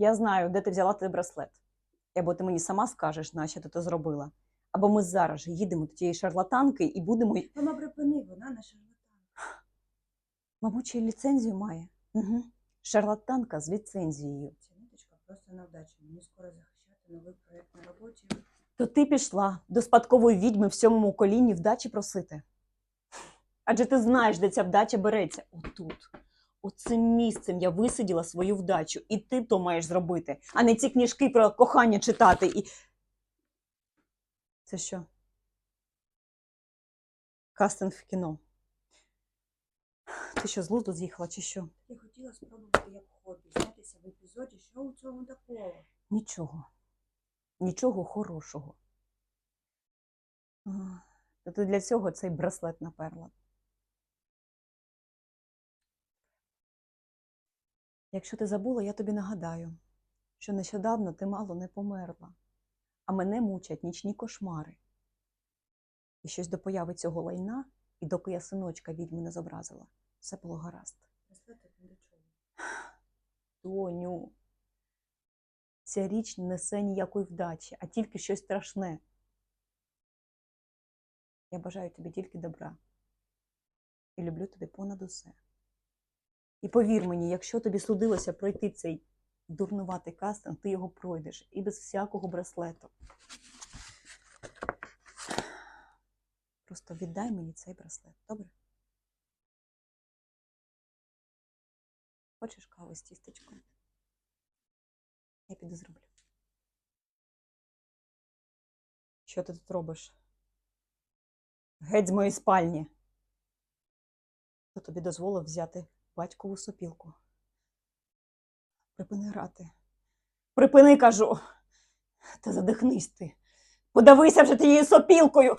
Я знаю, де ти взяла той браслет. Або ти мені сама скажеш, нащо ти це зробила. Або ми зараз же їдемо до тієї шарлатанки і будемо. Мама, припини, вона не шарлатан. Мабуть, ще й ліцензію має. Угу. Шарлатанка з ліцензією. Ця ниточка просто на вдачу. Мені скоро захищати новий проєкт на роботі. То ти пішла до спадкової відьми в сьомому коліні вдачі просити. Адже ти знаєш, де ця вдача береться. Отут. Оцим місцем я висиділа свою вдачу, і ти то маєш зробити, а не ці книжки про кохання читати і. Це що? Кастинг в кіно. Ти що, з лузду з'їхала, чи що? Я хотіла спробувати як хобі, знятися в епізоді, що у цьому такого. Нічого. Нічого хорошого. То ти для цього цей браслет наперла. Якщо ти забула, я тобі нагадаю, що нещодавно ти мало не померла, а мене мучать нічні кошмари. І щось до появи цього лайна, і доки я синочка відьми не зобразила, все було гаразд. Браслетик ні до чого. Тоню, ця річ не несе ніякої вдачі, а тільки щось страшне. Я бажаю тобі тільки добра і люблю тебе понад усе. І повір мені, якщо тобі судилося пройти цей дурнуватий кастинг, ти його пройдеш і без всякого браслету. Просто віддай мені цей браслет, добре? Хочеш каву з тістечком? Я піду зроблю. Що ти тут робиш? Геть з моєї спальні. Хто тобі дозволив взяти батькову сопілку? Припини грати. Припини, кажу. Та задихнись ти. Подавися вже тією сопілкою.